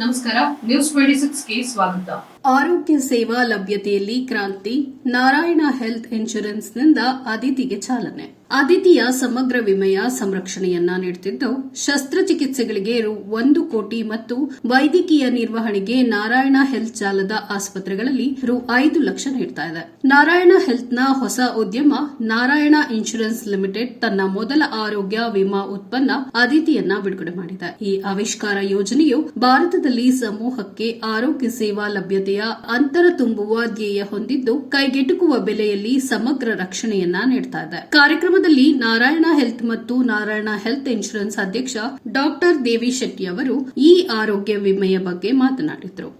ನಮಸ್ಕಾರ news twenty ಸಿಕ್ಸ್ಗೆ ಸ್ವಾಗತ. ಆರೋಗ್ಯ ಸೇವಾ ಲಭ್ಯತೆಯಲ್ಲಿ ಕ್ರಾಂತಿ ನಾರಾಯಣ ಹೆಲ್ತ್ ಇನ್ಶೂರೆನ್ಸ್ನಿಂದ ಅದಿತಿಗೆ ಚಾಲನೆ. ಅದಿತಿಯ ಸಮಗ್ರ ವಿಮೆಯ ಸಂರಕ್ಷಣೆಯನ್ನ ನೀಡುತ್ತಿದ್ದು ಶಸ್ತ್ರಚಿಕಿತ್ಸೆಗಳಿಗೆ ಒಂದು ಕೋಟಿ ಮತ್ತು ವೈದ್ಯಕೀಯ ನಿರ್ವಹಣೆಗೆ ನಾರಾಯಣ ಹೆಲ್ತ್ ಜಾಲದ ಆಸ್ಪತ್ರೆಗಳಲ್ಲಿ ರು ಐದು ಲಕ್ಷ ನೀಡ್ತಾ ಇದೆ. ನಾರಾಯಣ ಹೆಲ್ತ್ನ ಹೊಸ ಉದ್ಯಮ ನಾರಾಯಣ ಇನ್ಶೂರೆನ್ಸ್ ಲಿಮಿಟೆಡ್ ತನ್ನ ಮೊದಲ ಆರೋಗ್ಯ ವಿಮಾ ಉತ್ಪನ್ನ ಅದಿತಿಯನ್ನ ಬಿಡುಗಡೆ ಮಾಡಿದೆ. ಈ ಆವಿಷ್ಕಾರ ಯೋಜನೆಯು ಭಾರತದಲ್ಲಿ ಸಮೂಹಕ್ಕೆ ಆರೋಗ್ಯ ಸೇವಾ ಲಭ್ಯತೆಯ ಅಂತರ ತುಂಬುವ ಧ್ಯೇಯ ಹೊಂದಿದ್ದು, ಕೈಗೆಟುಕುವ ಬೆಲೆಯಲ್ಲಿ ಸಮಗ್ರ ರಕ್ಷಣೆಯನ್ನ ನೀಡ್ತಾ ಇದೆ. ಕಾರ್ಯಕ್ರಮದಲ್ಲಿ ನಾರಾಯಣ ಹೆಲ್ತ್ ಮತ್ತು ನಾರಾಯಣ ಹೆಲ್ತ್ ಇನ್ಶೂರೆನ್ಸ್ ಅಧ್ಯಕ್ಷ ಡಾಕ್ಟರ್ ದೇವಿ ಶೆಟ್ಟಿ ಅವರು ಈ ಆರೋಗ್ಯ ವಿಮೆಯ ಬಗ್ಗೆ ಮಾತನಾಡಿದರು.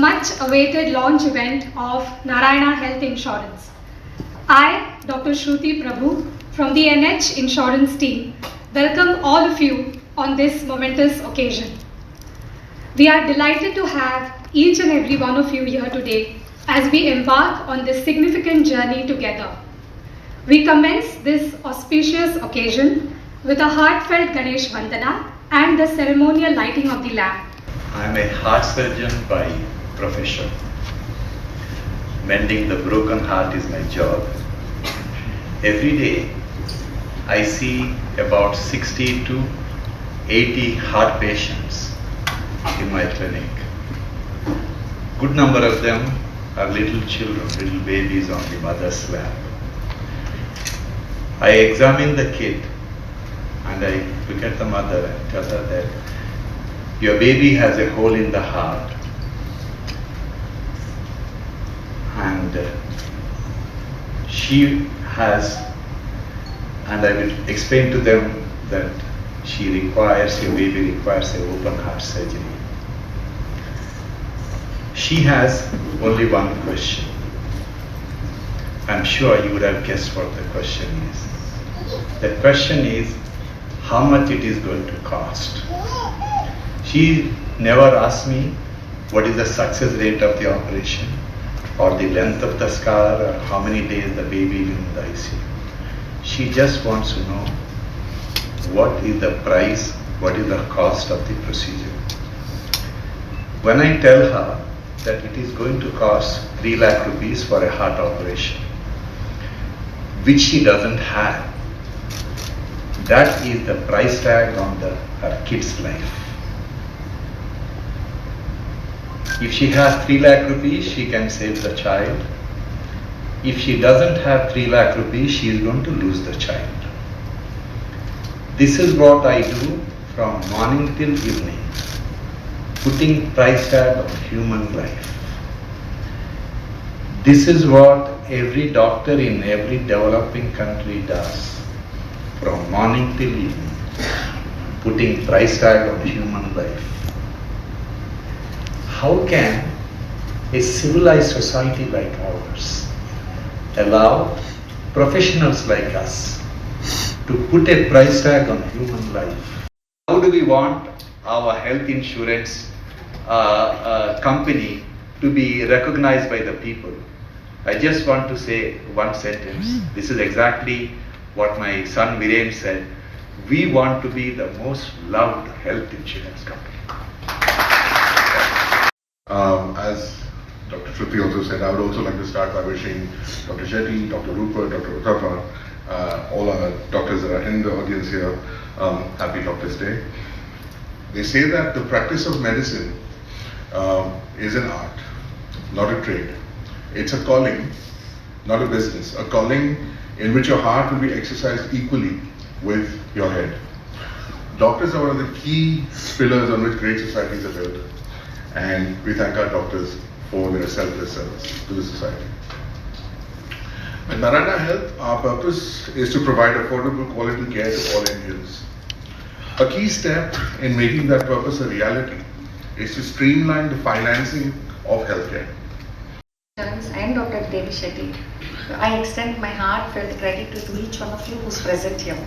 Much awaited launch event of Narayana Health Insurance. I, Dr. Shruti Prabhu from the NH Insurance team, welcome all of you on this momentous occasion. We are delighted to have each and every one of you here today as we embark on this significant journey together. We commence this auspicious occasion with a heartfelt Ganesh Vandana and the ceremonial lighting of the lamp. I am a heart surgeon by profession. Mending the broken heart is my job. Every day I see about 60 to 80 heart patients in my clinic. Good number of them are little children, little babies on the mother's lap. I examine the kid and I look at the mother and tell her that your baby has a hole in the heart and she has and i will explain to them that she requires her baby requires a open heart surgery. She has only one question. I'm sure you would have guessed what the question is. The question is how much it is going to cost? She never asked me what is the success rate of the operation or the length of the scar or how many days the baby will in the ICU. She just wants to know what is the price, what is the cost of the procedure. When I tell her that it is going to cost 3 lakh rupees for a heart operation, which she doesn't have, that is the price tag on the, her kid's life. If she has 3 lakh rupees, she can save the child. If she doesn't have 3 lakh rupees, she is going to lose the child. This is what I do from morning till evening, putting price tag on human life. This is what every doctor in every developing country does, from morning till evening, putting price tag on human life how can a civilized society like ours allow professionals like us to put a price tag on human life? How do we want our health insurance uh, uh, company to be recognized by the people? I just want to say one sentence. This is exactly what my son Viren said. We want to be the most loved health insurance company. Um, as Dr. Shruti also said, I would also like to start by wishing Dr. Shetty, Dr. Rupert, Dr. Uttappa, uh, all our doctors that are in the audience here, um, happy Doctor's Day. They say that the practice of medicine um, is an art, not a trade. It's a calling, not a business. A calling in which your heart will be exercised equally with your head. Doctors are one of the key pillars on which great societies are built, and we thank our doctors for their selfless service to the society. At Narayana Health, our purpose is to provide affordable quality care to all Indians. A key step in making that purpose a reality is to streamline the financing of healthcare. and Dr. Devi Shetty. I extend my heartfelt gratitude to each one of you who's present here.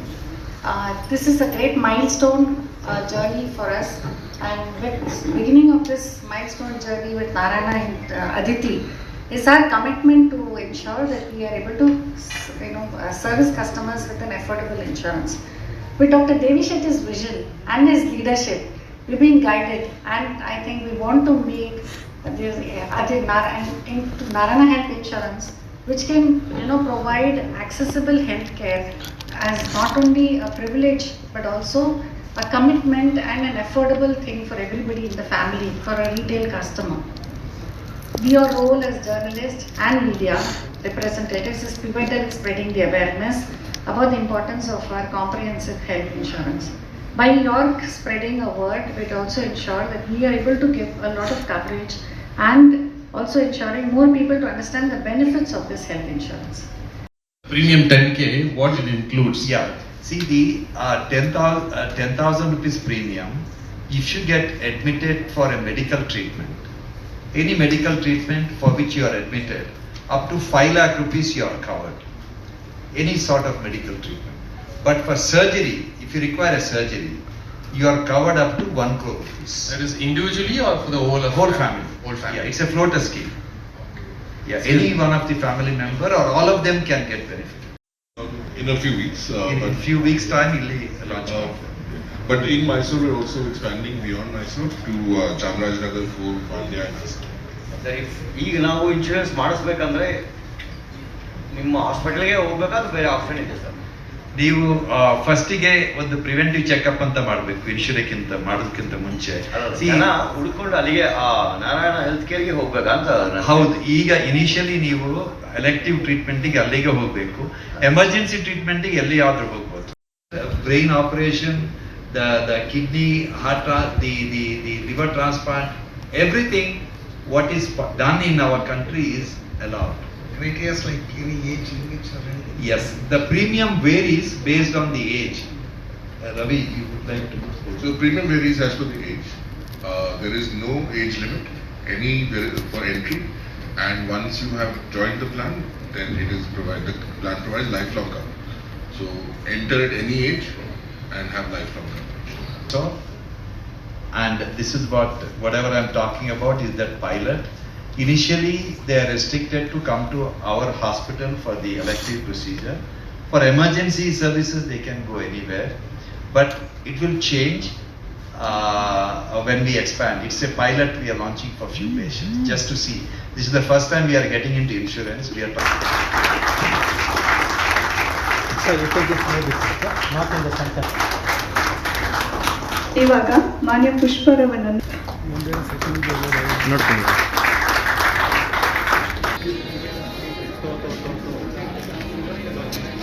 Uh, this is a great milestone uh, journey for us, and with beginning of this milestone journey with Narayana and uh, Aditi is our commitment to ensure that we are able to, you know, uh, service customers with an affordable insurance. With Dr. Devi Shetty's vision and his leadership, we've been guided, and I think we want to make this uh, into Narayana Health Insurance, which can you know provide accessible health care as not only a privilege but also a commitment and an affordable thing for everybody in the family for a retail customer. Your role as journalists and media representatives is pivotal in spreading the awareness about the importance of our comprehensive health insurance. By your spreading a word, it also ensure that we are able to give a lot of coverage and also ensuring more people to understand the benefits of this health insurance. Premium 10K, what it includes? Yeah, see the uh, 10,000 uh, 10,000 rupees premium, if you get admitted for a medical treatment, any medical treatment for which you are admitted, up to 5 lakh rupees you are covered. Any sort of medical treatment. But for surgery, if you require a surgery, you are covered up to 1 crore rupees. That is individually or for the whole Whole family. Whole family. Yeah, it's a floater scheme. Yeah, any one of the family member or all of them can get benefit. In a few weeks, uh, In but, a few weeks' time, we'll launch. uh, but in Mysore, we're also expanding beyond Mysore to uh, Chamarajanagar, Fort, Mandya, and Hassan. ಸರಿ ಈಗ ನಾವು insurance ಮಾಡಿಸ್ಬೇಕಂದ್ರೆ ನಿಮ್ಮ ಹಾಸ್ಪಿಟಲ್ಗೆ ಹೋಗ್ಬೇಕಾ ಅಥವಾ ಬೇರೆ option ಇದೆ ಸರ್ ನೀವು ಫಸ್ಟಿಗೆ ಒಂದು ಪ್ರಿವೆಂಟಿವ್ ಚೆಕ್ಅಪ್ ಅಂತ ಮಾಡಬೇಕು ಇನ್ಶೂರೆಕ್ಕಿಂತ ಮಾಡೋದಕ್ಕಿಂತ ಮುಂಚೆ. ಹುಡ್ಕೊಂಡು ಅಲ್ಲಿಗೆ ನಾರಾಯಣ ಹೆಲ್ತ್ ಕೇರ್ಗೆ ಹೋಗ್ಬೇಕಂತ ಹೌದು ಈಗ ಇನಿಷಿಯಲಿ ನೀವು ಎಲೆಕ್ಟಿವ್ ಟ್ರೀಟ್ಮೆಂಟಿಗೆ ಅಲ್ಲಿಗೆ ಹೋಗಬೇಕು. ಎಮರ್ಜೆನ್ಸಿ ಟ್ರೀಟ್ಮೆಂಟಿಗೆ ಎಲ್ಲಿ ಯಾವ್ದು ಹೋಗ್ಬೋದು. Brain operation the the kidney heart the the the liver transplant everything what is done in our country is allowed Criteria like any age limits or anything? Yes, the premium varies based on the age. Uh, Ravi, you would like to? So premium varies as per the age. Uh, there is no age limit, any for entry, and once you have joined the plan, then it is provided. The plan provides lifelong cover. So enter at any age and have lifelong coverage. So, and this is what, whatever I'm talking about is that pilot. Initially, they are restricted to come to our hospital for the elective procedure. For emergency services, they can go anywhere. But it will change uh, when we expand. It's a pilot we are launching for few patients, just to see. This is the first time we are getting into insurance. We are talking. Sir, you can just move it, sir, not in the center. ಇವಾಗ ಮಾನ್ಯ ಪುಷ್ಪರವನನ್ನು